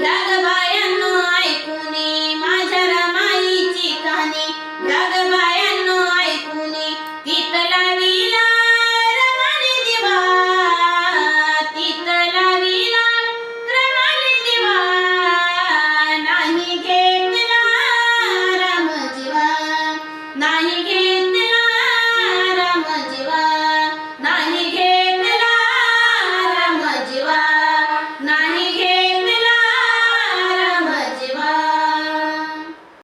रागबायांनो ऐकून माझ्या रमाईची कहाणी